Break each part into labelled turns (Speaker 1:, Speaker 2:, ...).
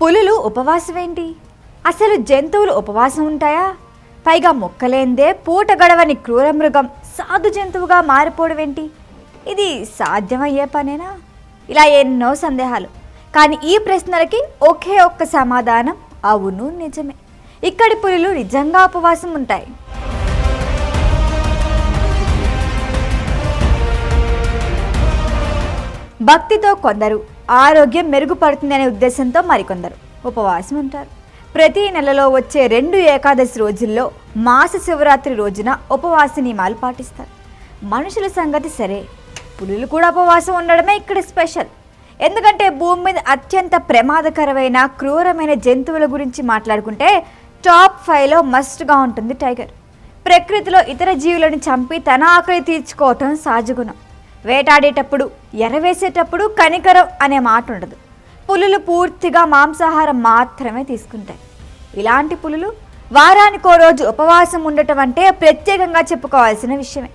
Speaker 1: పులులు ఉపవాసం ఏంటి అసలు జంతువులు ఉపవాసం ఉంటాయా? పైగా మొక్కలేందే పూట గడవని క్రూర మృగం సాధు జంతువుగా మారిపోవడం ఏంటి ఇది సాధ్యమయ్యే పనేనా? ఇలా ఎన్నో సందేహాలు. కానీ ఈ ప్రశ్నలకి ఒకే ఒక్క సమాధానం అవును నిజమే. ఇక్కడి పులులు నిజంగా ఉపవాసం ఉంటాయి. భక్తితో కొందరు ఆరోగ్యం మెరుగుపడుతుందనే ఉద్దేశంతో మరికొందరు. ఉపవాసం ఉంటారు. ప్రతి నెలలో వచ్చే రెండు ఏకాదశి రోజుల్లో మాస శివరాత్రి రోజున ఉపవాస నియమాలు పాటిస్తారు. మనుషుల సంగతి సరే పులులు కూడా ఉపవాసం ఉండడమే ఇక్కడ స్పెషల్. ఎందుకంటే భూమి మీద అత్యంత ప్రమాదకరమైన క్రూరమైన జంతువుల గురించి మాట్లాడుకుంటే టాప్ ఫైవ్లో మస్ట్గా ఉంటుంది టైగర్. ప్రకృతిలో ఇతర జీవులను చంపి తన ఆకలి తీర్చుకోవటం సహజగుణం. వేటాడేటప్పుడు ఎరవేసేటప్పుడు కనికరం అనే మాట ఉండదు. పులులు పూర్తిగా మాంసాహారం మాత్రమే తీసుకుంటాయి. ఇలాంటి పులులు వారానికో రోజు ఉపవాసం ఉండటం అంటే ప్రత్యేకంగా చెప్పుకోవాల్సిన విషయమే.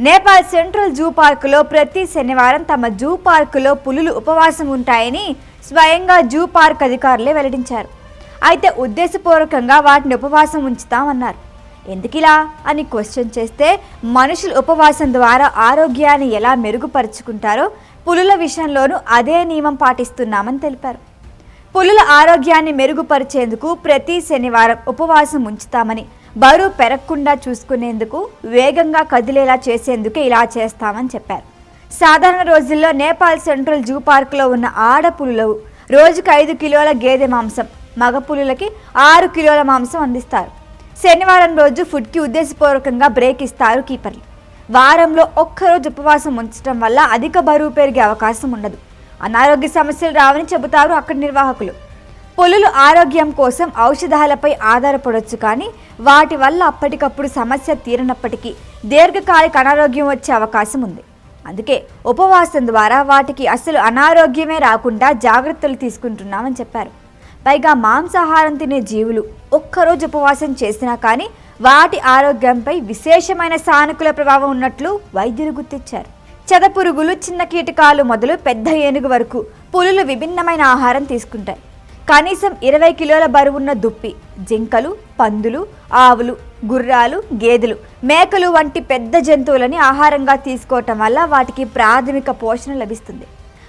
Speaker 1: నేపాల్ సెంట్రల్ జూ పార్కులో ప్రతి శనివారం తమ జూ పార్కులో పులులు ఉపవాసం ఉంటాయని స్వయంగా జూ పార్క్ అధికారులే వెల్లడించారు. అయితే ఉద్దేశపూర్వకంగా వాటిని ఉపవాసం ఉంచుతామన్నారు. ఎందుకిలా అని క్వశ్చన్ చేస్తే మనుషులు ఉపవాసం ద్వారా ఆరోగ్యాన్ని ఎలా మెరుగుపరుచుకుంటారో పులుల విషయంలోనూ అదే నియమం పాటిస్తున్నామని తెలిపారు. పులుల ఆరోగ్యాన్ని మెరుగుపరిచేందుకు ప్రతి శనివారం ఉపవాసం ఉంచుతామని బరువు పెరగకుండా చూసుకునేందుకు వేగంగా కదిలేలా చేసేందుకే ఇలా చేస్తామని చెప్పారు. సాధారణ రోజుల్లో నేపాల్ సెంట్రల్ జూ పార్క్లో ఉన్న ఆడపులులు రోజుకు ఐదు కిలోల గేదె మాంసం మగ పులులకి ఆరు కిలోల మాంసం అందిస్తారు. శనివారం రోజు ఫుడ్కి ఉద్దేశపూర్వకంగా బ్రేక్ ఇస్తారు కీపర్లు. వారంలో ఒక్కరోజు ఉపవాసం ఉంచడం వల్ల అధిక బరువు పెరిగే అవకాశం ఉండదు. అనారోగ్య సమస్యలు రావని చెబుతారు అక్కడి నిర్వాహకులు. పులులు ఆరోగ్యం కోసం ఔషధాలపై ఆధారపడవచ్చు కానీ వాటి వల్ల అప్పటికప్పుడు సమస్య తీరనప్పటికీ దీర్ఘకాలిక అనారోగ్యం వచ్చే అవకాశం ఉంది. అందుకే ఉపవాసం ద్వారా వాటికి అసలు అనారోగ్యమే రాకుండా జాగ్రత్తలు తీసుకుంటున్నామని చెప్పారు. పైగా మాంసాహారం తినే జీవులు ఒక్కరోజు ఉపవాసం చేసినా కానీ వాటి ఆరోగ్యంపై విశేషమైన సానుకూల ప్రభావం ఉన్నట్లు వైద్యులు గుర్తించారు. చెదపురుగులు చిన్న కీటకాలు మొదలు పెద్ద ఏనుగు వరకు పులులు విభిన్నమైన ఆహారం తీసుకుంటాయి. కనీసం ఇరవై కిలోల బరువున్న దుప్పి జింకలు పందులు ఆవులు గుర్రాలు గేదెలు మేకలు వంటి పెద్ద జంతువులని ఆహారంగా తీసుకోవటం వల్ల వాటికి ప్రాథమిక పోషణ లభిస్తుంది.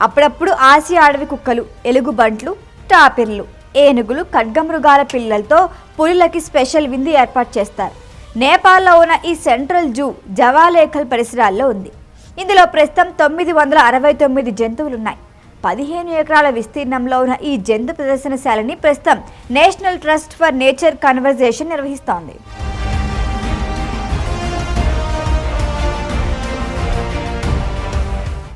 Speaker 1: అప్పుడప్పుడు ఆసియా అడవి కుక్కలు ఎలుగుబంట్లు టాపిర్లు. ఏనుగులు ఖడ్గమృగాల పిల్లలతో పులులకి స్పెషల్ విందు ఏర్పాటు చేస్తారు. నేపాల్లో ఉన్న ఈ సెంట్రల్ జూ జవాలేఖల్ పరిసరాల్లో ఉంది. ఇందులో ప్రస్తుతం తొమ్మిది వందల అరవై తొమ్మిది జంతువులు ఉన్నాయి పదిహేను ఎకరాల విస్తీర్ణంలో ఉన్న ఈ జంతు ప్రదర్శనశాలని ప్రస్తుతం national trust for nature conversation నిర్వహిస్తోంది.